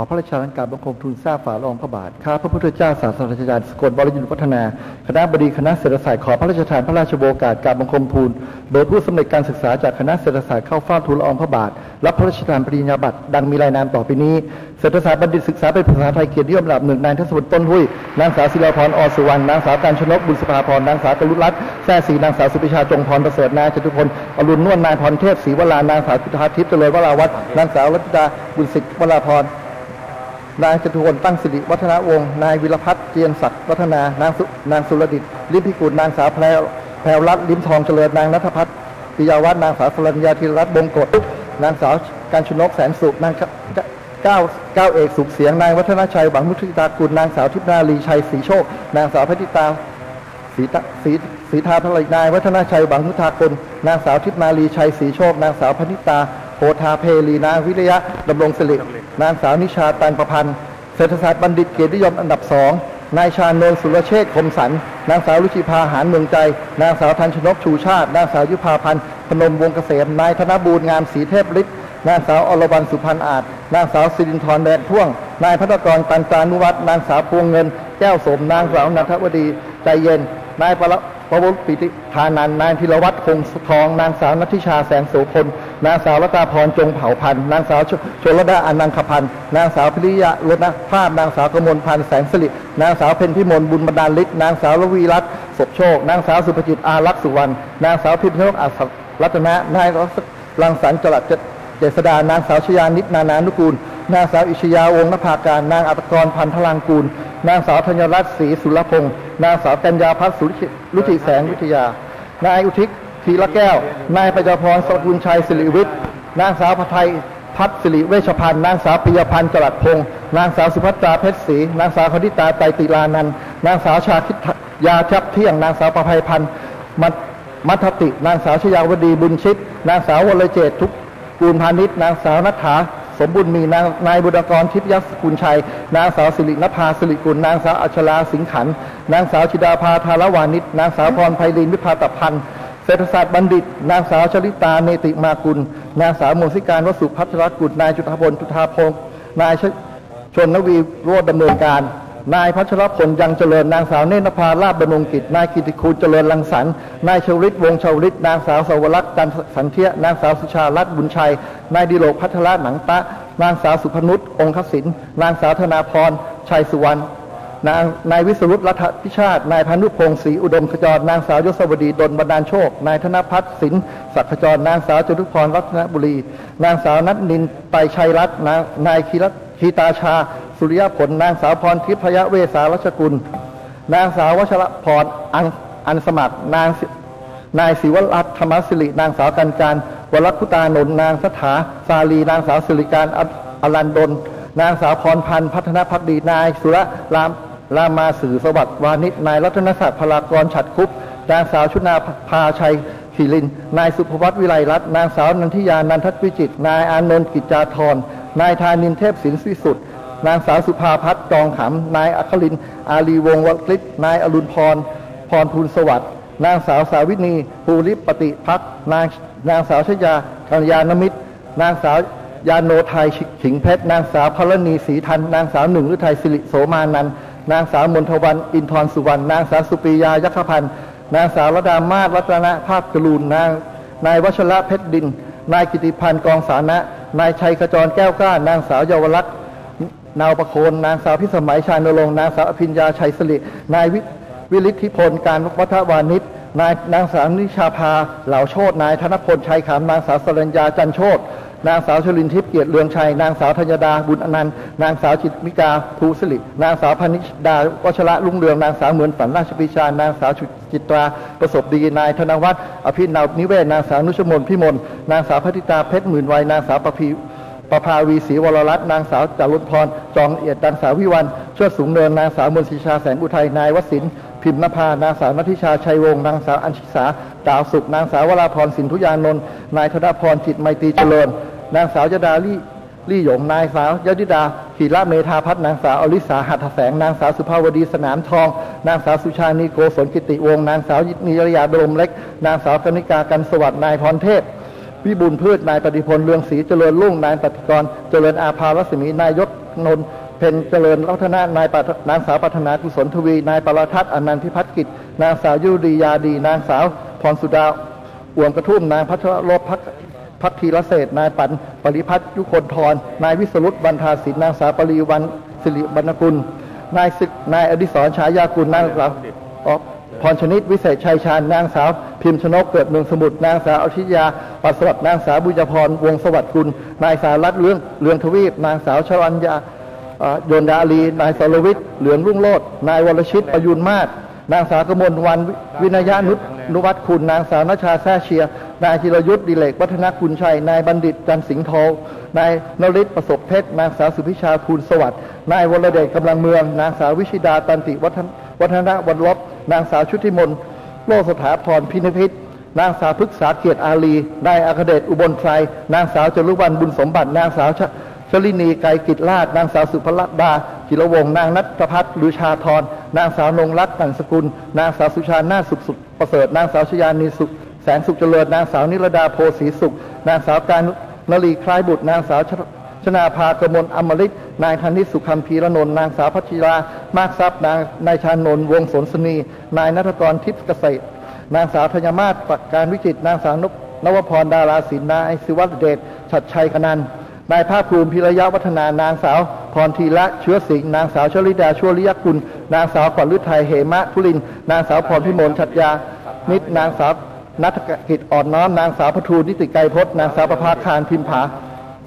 ขอพระราชทานการบังคมทูลทราบฝ่าละอองพระบาท ข้าพระพุทธเจ้าศาสตราจารย์สกลบรยุนพัฒนา คณะบดีคณะเศรษฐศาสตร์ขอพระราชทานพระราชโอกาสการบังคมทูลโดยผู้สำเร็จการศึกษาจากคณะเศรษฐศาสตร์เข้าเฝ้าทูลละอองพระบาท รับพระราชทานปริญญาบัตรดังมีรายนามต่อไปนี้ เศรษฐศาสตร์บัณฑิตศึกษาเป็นภาษาไทยเกียรตินิยมระดับหนึ่งนายทศพลต้นหุ้ย นางสาวศิลาพรอสุวรรณ นางสาวการชนกบุญสภาพร นางสาวกรุรัตน์แท้ศรีนางสาวสุปิชาจงพรประเสริฐนายจตุพล อรุณนวลนายพรเทพศรีวรานางสาวจุฑาทิพย์เจริญวราวัฒน์นางสาวรัตดาบุญศิษย์วราพร นายจตุพลตั้งสิริวัฒนวงศ์นายวิรพัฒน์เจียนศักดิ์วัฒนานางสุนางสุรดิตลิมพิกุลนางสาวแพรวแพรวรัตน์ลิมทองเจริญนางนัทพัฒน์ปิยาวัฒน์นางสาวสรัญญาธีรรัตน์บงกฎนางสาวการชนกแสนสุขนางก้าวก้าวเอกสุขเสียงนายวัฒนชัยหวังมุทิตากุลนางสาวทิพนาลีชัยศรีโชค นางสาวพติตาศรีตาศรีศรีทาทลนายวัฒนชัยหวังมุทากุลนางสาวทิพนาลีชัยศรีโชค นางสาวพนิตาโพธาเพลีนางวิริยะดำรงสิริ นางสาวนิชาตันประพันธ์ เศรษฐศาสตร์บัณฑิตเกียรตินิยมอันดับสองนายชาญนนสุรเชษคมสัน นางสาวรุชิภาหารเมืองใจ นางสาวทันชนกชูชาติ นางสาวยุพาพันธ์พนมวงเกษม นายธนบูรงามศรีเทพฤทธิ์ นางสาวอรวรรณสุพรรณอาจ นางสาวสิรินทร์แดนพ่วง นายพัฒกรตันจานุวัฒนนางสาวพวงเงิน แก้วสม นางสาวนันทวดี ใจเย็น นายประ พระวุฒิปิติธานันนายพิรวัตรคงทอง นางสาวนัทธิชาแสงโสพลนางสาวรัตาพรจงเผ่าพันธ์นางสาวชชลดาอนังคพันธ์นางสาวพิริยะรณภาพ นางสาวกมลพันธ์แสงสิรินางสาวเพ็ญพิมลบุญบรรดาลฤทธิ์นางสาวรวีรัตน์ศพโชค นางสาวสุภจิตอารักษ์สุวรรณนางสาวพิมพ์นกอัศรัตนะนายรังสรรค์จรัสเจษดานางสาวชยานิตนานานุกูล นางสาวอิชยาวงศ์นภาการ นางอัตกรพันธลังกูล นางสาวธัญรัตน์ศรีสุรพงศ์นางสาวกัญญาพัฒน์สุรุจิแสงวิทยา นายอุทิศธีละแก้ว นายปัญญพรสกุลชัยสิริวิทย์ นางสาวพไทยพัฒน์สิริเวชพันธ์นางสาวปิยพันธ์จรัสพงศ์นางสาวสุภัตราเพชรศรีนางสาวคณิตาไตรติลานันท์นางสาวชาคิตยาทับเที่ยง นางสาวประภัยพันธ์มัทมัทติ นางสาวชยาวดีบุญชิต นางสาววรเจตทุกกูลพาณิชย์นางสาวนัฐา สมบุญมีนางนายบุตรกรทิพยัสกุลชัย นางสาวสิรินภาสิริกุลนางสาวอัชราสิงขัน นางสาวชิดาภาธารวานิชนางสาวพรไพลินวิภาตพันธ์เศรษฐศาสตร์บัณฑิต นางสาวชลิตาเนติมากุล นางสาวมนสิการวสุพัฒรกุลนายจุฑาพลจุฑาพงศ์นายชนนวีโรดดำเนินการ นายพัชรพลยังเจริญนางสาวเนตรภาลาบดำรงกิจนายกิติคูเจริญรังสรรค์นายชวริตวงชวริตนางสาวสวรักษ์จันสันเทียนางสาวสุชาลัตบุญชัย นายดิโลกพัทระหนังตะ นางสาวสุพนุษองคศินนางสาวธนาพรชัยสุวรรณนางนายวิสรุตรัฐพิชาติ นายพานุพงศ์ศรีอุดมขจร นางสาวยศวดีดลบรรดาลโชค นายธนพัฒน์สินศักขจร นางสาวจตุพรรัตนบุรี นางสาวนัทนินไตชัยรัตน์นายคีรัตคีตาชา สุริยผล นางสาวพรทิพยเวสารัชกุล นางสาววชรพรอันอันสมัคร นางนายศิวรัตน์ธรรมสิริ นางสาวกันการวรัคุตานนนางสถาสาลี นางสาวสิริการออรันดลนางสาวพรพันธ์พัฒนพักดี นายสุรรามรามาสื่อสวัสดิ์วานิชนายรัตนศักดิ์พลากรฉัดคุปนางสาวชุนาภาชัยขีริน นายสุภวัตวิไลรัตน์นางสาวนันทิยานันทวิจิต นายอานนท์กิจจาธรนายธานินเทพศิลป์วิสุทธิ นางสาวสุภาพัฒน์จองขำนายอัคริน อาลีวงศ์วกฤษนายอรุณพร พรภูลสวัสดิ์ นางสาวสาวินีภูริปฏิพักนางนางสาวชยากัญญานมิตร นางสาวยานโนไทยขิงเพชร นางสาวพลนีศรีทัน นางสาวหนึ่งฤทัยสิริโสมานัน นางสาวมนทวัน อินทรสุวรรณ นางสาวสุปิยายัคขพันธ์ นางสาวระดามาศรัตนภาพกรูนนางนายวัชระเพชรดิน นายกิติพันธ์กองสานะ นายชัยขจรแก้วกล้า นางสาวเยาวรักษ์ นาวประโคนนางสาวพิสมัยชาญนรงนางสาวอภิญญาชัยสิรินายวิวิริธิพลการวัฒวานิชนายนางสาวนิชาภาเหล่าโชตนายธนพลชัยขามนางสาวสรัญญาจันโชตนางสาวชลินทิพย์เกียรติเลืองชัย นางสาวธัญดาบุญอนันต์ นางสาวจิตมิกาภูสิริ นางสาวพนิชดาวัชระลุงเรือง นางสาวเหมือนฝันราชปิชา นางสาวจิตราประสบดี นายธนวัฒน์อภินานิเวศ นางสาวนุชมนพิมล นางสาวพัทิตาเพชรหมื่นวัย นางสาวประพี ประภาวีศรีวรรัตน์นางสาวจารุณพร จองเอียดนางสาววิวันเชิดสูงเนิน นางสาวมนศิชาแสงอุทัย นายวสินพิมพ์นภา นางสาวนทิชา ชัยวงศ์ นางสาวอัญชิสา ดาวสุข นางสาววราพร สินทุยานนท์ นายธนพร จิตไมตรีเจริญ นางสาวยดาลี่ลี่หยง นายสาวยดิดาขีระเมธาพัฒนางสาวอลิสาหัตถแสง นางสาวสุภาวดีสนามทอง นางสาวสุชานีโกศลกิติวงศ์ นางสาวนิยยาดลมเล็ก นางสาวกนิกากันสวัสดิ์ นายพรเทพ วิบูลพืชนายปฏิพลเรืองศรีเจริญรุ่งนายปฏิกรเจริญอาภารัศมีนายยศนนเพนเจริญรัตนานายปนางสาวปัฒนากุศลทวี นายปรทัศน์อนันต์พิพัฒน์กิจ นางสาวยุรียาดี นางสาวพรสุดาอ่วมกระทุ่มนางพัชรลบพักพักทีรเศษนายปันปริพัฒน์ยุคนทรนายวิสรุตบรรทาศินนางสาวปรีวันสิริบรรณกุล นายศึกนายอดิศรฉายากุลนางสาว พรชนิดวิเศษชัยชาญนางสาว พิมพ์ชนกเกิดเมืองสมุทรนางสาวอธิยาปัสวัสดนางสาวบุญพรวงสวัสดิ์กุลนายสารัตเรื่องเรืองทวีปนางสาวชรัญญาโยนดาลี นายสรวิทย์เหลืองรุ่งโรจน์นายวรชิตประยุนมาศนางสาวกมลวันวินยานุนุวัฒคุณ นางสาวนชาแซ่เชีย นายจิรยุทธ์ดิเลกวัฒนคุณชัย นายบัณฑิตจันสิงห์ทองนายนริศประสบเพชรนางสาวสุพิชาคูณสวัสดิ์นายวรเดชกำลังเมือง นางสาววิชิดาตันติวัฒน วัฒนาวันลบนางสาวชุติมนโลสถาพรพินพิษนางสาวพฤกษาเกียรติอาลีนายอัคเดชอุบลไทรนางสาวจรุวันบุญสมบัติ นางสาวชลินีไกรกิจลาดนางสาวสุภลัดดาจิรวงนางนัทพัฒน์ลือชาธรนางสาวนงรักตั้งสกุล นางสาวสุชาหน้าสุขสุขประเสริฐ นางสาวชยานีสุขแสงสุขเจริญ นางสาวนิรดาโพสีสุข นางสาวการนลีคล้ายบุตร นางสาวชนาภากมลอมฤต นายธนิสุคัมพีระนนท์นางสาวพัชิรามากทรัพย์นางนายชานนท์วงศนสนี นายนัทกรทิพย์เกษตร นางสาวธญมาศปักการวิจิตนางสาวนนวพรดาราศิลนายศิวัตเดชชัดชัยกนันนายภาคภูมิพิรยาวัฒนานางสาว พรทีละเชื้อสิงห์นางสาวชลิดาชั่วริยกุล นางสาวขวัญฤทัยเหมะทุลิน นางสาวพรพิมลชัดยา นิดนางสาวนัทกิจอ่อนน้อมนางสาวพทูนิติไกรพจน์นางสาวประภาคารพิมผา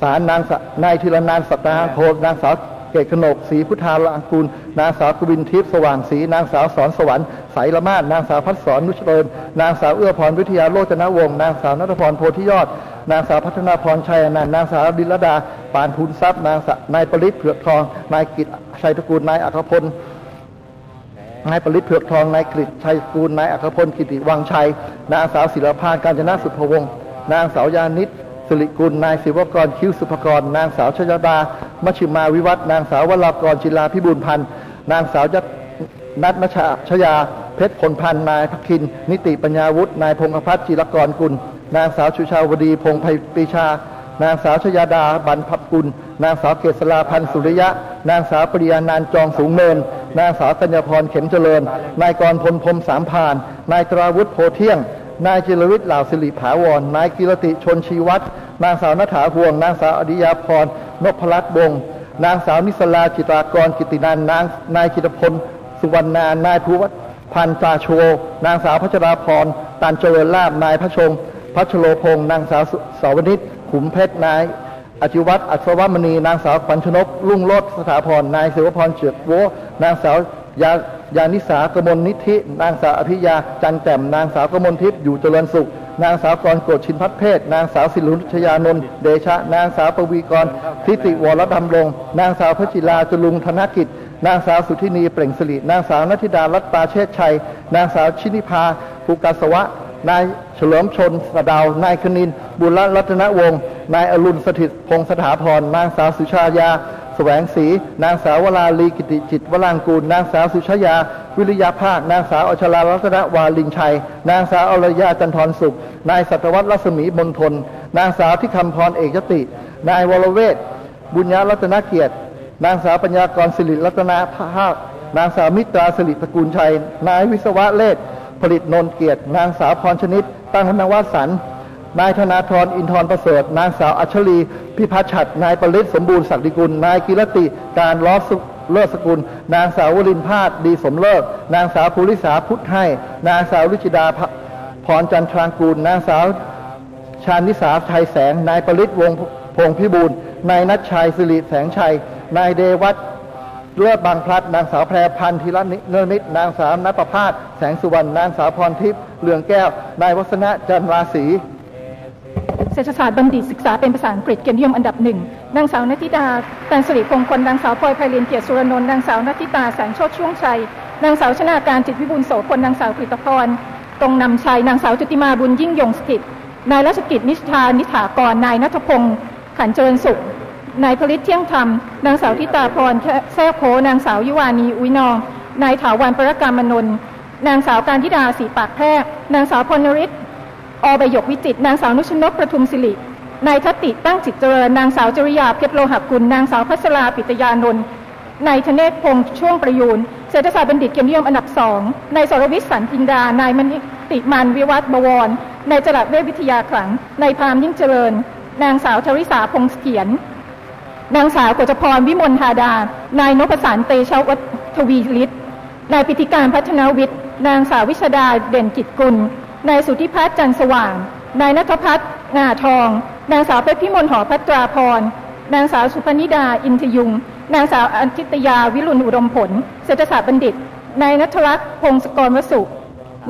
สารนางนายธีรนานสัตาโพนางสาวเกตขนกศรีพุทธาลังกูล นางสาวกวินทิพย์สว่างศรีนางสาวสอนสวรรค์ใสละมาดนางสาวพัฒสอนนุชเริญนางสาวเอื้อพรวิทยาโลจนวงศ์นางสาวนัทพรโพธิยอด นางสาวพัฒนาพรชัยอนันต์นางสาวดิลดา ปานทุนทรัพย์นางนายปริศเผือกทองนายกิตชัยตระกูลนายอัครพลนายปริศเผือกทองนายกฤษชัยกูลนายอัครพลกิติวังชัย นางสาวศิลปานการจนาสุภวงศ์นางสาวยานิต สิริกุล นายศิวกร คิ้วสุภกร นางสาวชยดามชิมาวิวัฒนางสาววรากรจิลาพิบูลพันธ์ นางสาวยนัทมชาชยา เพชรพลพันธ์ นายพักิน นิติปัญญาวุฒิ นายพงศ์พัฒน์จิรกรกุล นางสาวชุชาวดี พงไพปีชา นางสาวชยาดา บันพับกุล นางสาวเกษราพันธ์สุริยะ นางสาวปริยานานจองสูงเนินนางสาวกัญญาพรเข็มเจริญ นายกรพลพรมสามพาน นายตราวุฒิโพเที่ยง นายจิรวิทย์เหล่าสิริผาวร นายกิรติชนชีวัตรนางสาวนัฐาห่วง นางสาวอดิยาพรนพรัตน์วง นางสาวนิสลาจิตรากรกิตินันนางนายจิตพล สุวรรณานายภูวัฒพันธ์จาโชนางสาวพัชราพรตันเจริญลาบนายพระชงพัชโลพงศ์นางสาวสาวนิตขุมเพชรนายอจิวัตรอัศวมณี นางสาวขวัญชนกลุ่งโลดสถาพรนายเสวพรเฉียดโวนางสาวยา ยานิสากมลนิธิ นางสาวอภิยา จันแจ่มนางสาวกมลทิพย์อยู่เจริญสุข นางสาวกรโกรชินพัฒเพศ นางสาวสิรุชยานนท์เดชะ นางสาวปวีกรทิติวรดำรงนางสาวพจิลาจลุงธนกิจ นางสาวสุธินีเปล่งสิรินางสาวนัทิดารัตตาเชษชัย นางสาวชินิพาภูกาสวะนายเฉลิมชนสดาวนายคณิน บุรรัตนวงศ์นายอรุณสถิตพงศถาพรนางสาวสุชายา แสวงศรีนางสาววราลีกิติจิตวรางกูล นางสาวสุชยา วิริยาภาคนางสาวอชลารัตนวาลิงชัย นางสาวอรยาจันทรสุข นายสัตวัตรรัศมีมนทน นางสาวที่คำพรเอกติ นายวรเวศบุญญารัตนเกียรติ นางสาวปัญญากรสิริรัตนาภาคนางสาวมิตราสิริตระกูลชัย นายวิศวะเลศผลิตนนเกียรติ นางสาวพรชนิด ตั้งธนวัฒสัน นายธนาธรอินทรประเสริฐ นางสาวอัชรีพิพัชชัด นายปริศสมบูรณ์ศักดิกุล นายกิรติ การล้อสุเลิศสกุล นางสาววรินพาดดีสมเลิศ นางสาวภูริษาพุทธให้ นางสาวรุจิดาพรจันทรางกูล นางสาวชานิสาชัยแสง นายปริศวงพงพิบูล นายนัชชัยสิริแสงชัย นายเดวัตเลือดบางพลัด นางสาวแพรพันธ์ธีรเนรมิตนางสาวนัประพาสแสงสุวรรณ นางสาวพรทิพย์เลืองแก้ว นายวัฒนะจันราศี ศรษฐศาสตร์บัณฑิตศึกษาเป็นภาษาอังกฤษเกียรตินิยมอันดับหนึ่งนางสาวนัทิดาแตนสิริพงคนนางสาวพลอยไพเรียนเกียรติสุรนนท์นางสาวนัทิตาแสงโชติช่วงชัยนางสาวชนาการจิตวิบูลโสพลนางสาวกฤตพรตรงนำชัยนางสาวจุติมาบุญยิ่งยงสถิตนายรัชกิจนิชานิถากรนายนัทพงศ์ขันเจริญสุขนายผลิตเที่ยงธรรม นางสาวทิตาพรแท้โพนางสาวยุวานีอุยนอง นายถาวันประกามนนนางสาวการทิดาสีปากแพรกนางสาวพลนริศ อใบยกวิจิต นางสาวนุชนกประทุมศิริ นายทติตั้งจิตเจริญ นางสาวจริยาเพชรโลหกุล นางสาวพัชราปิตยานนท์ นายธเนศพงษ์ช่วงประยูน เศรษฐศาสตร์บัณฑิตเกียรตินิยมอันดับสอง นายสรวิทย์สันพินดา นายมณิติมันวิวัฒน์บวร นายจรัสเวชวิทยาขลัง นายพามยิ่งเจริญ นางสาวธริษาพงษ์เขียน นางสาวกฤษพรวิมลธาดา นายนพสารเตชะวัฒวีฤทธิ์นายพิธิการพัฒนาวิทย์ นางสาววิชดาเด่นกิจกุล นายสุธิพัฒน์จันสว่าง นายนัทพัฒน์งาทอง นางสาวเพชรพิมลหอพัตราพร นางสาวสุพนิดาอินทยุง นางสาวอันทิตยาวิรุณอุดมผล เศรษฐศาสตร์บัณฑิต นายนัทรักษ์พงศกรวสุ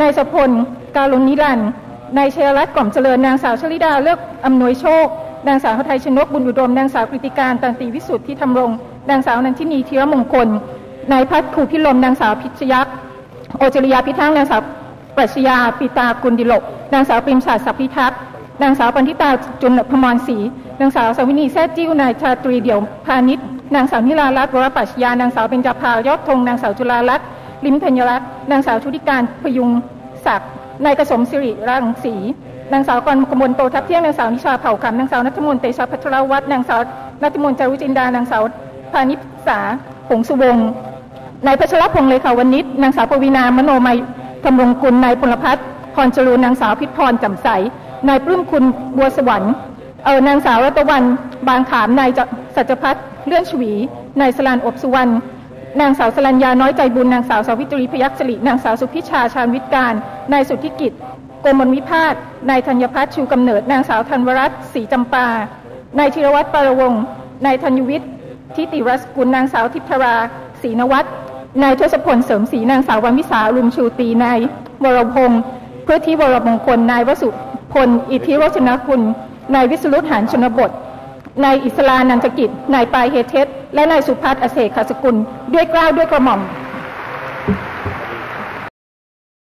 นายสพล การุนิรันด์นายเชยรัตน์กล่อมเจริญ นางสาวชลิดาเลือกอำนวยโชค นางสาวหทัยชนกบุญอุดม นางสาวกฤติการตันติวิสุทธิธรรมรงค์นางสาวนันทินีธีรมงคล นายพัฒน์ภูพิลม นางสาวพิชยักษ์โอจริยาพิทักษ์ นางสาว ปรัชญาปิตากุลดิลก นางสาวปริมศาสตร์สัพพิทักษ์นางสาวปันธิตาจุลพมรศรีนางสาวสวินีแซ่จิ้วนายชาตรีเดี่ยวพาณิชย์นางสาวนิลารัตน์วรปัชญานางสาวเบญจภายอดธงนางสาวจุฬารัตน์ลิมธัญรัตน์นางสาวชุติการพยุงศักดิ์นายกสมศิริรังสีนางสาวกรกมลโตทัพเที่ยงนางสาวนิชาเผ่าคำนางสาวนัทมนเตชะพัทรวัฒน์นางสาวนัทมนจารุจินดานางสาวพานิสาผงสุวงศ์นายพัชรพงศ์เลขาวันนิชนางสาวปวีณามโนมัย ธรรงกุลนายพลพัฒน์พรจรูนนางสาวพิพรจำใสนายปลื้มคุณบัวสวรรค์เออนางสาวรัตวันบางขามนายสัจพัฒน์เลื่อนชวีนายสลานอบสุวรรณนางสาวสรัญญาน้อยใจบุญนางสาวสาวิตรีพยัคฆ์สิรินางสาวสุพิชาชาญวิทย์การนายสุทธิกิจโกมลวิพาสนายธัญพัฒน์ชูกำเนิด นางสาวธันวรัตน์ศรีจำปานายธีรวัตรปารวงศ์นายธัญวิทย์ทิติรัสกุลนางสาวทิพราศรีนวัตร นายทศพลเสริมศรีนางสาววันวิสาลุมชูตีนายวรพงศ์เพื่อที่วรมงคลนายวสุพลอิทธิโรชนคุณ นายวิสรุตหานชนบทนายอิสลานันทกิจ นายปายเฮเทสและนายสุพัฒน์อเศษขสกุล ด้วยกล้าวด้วยกระหม่อม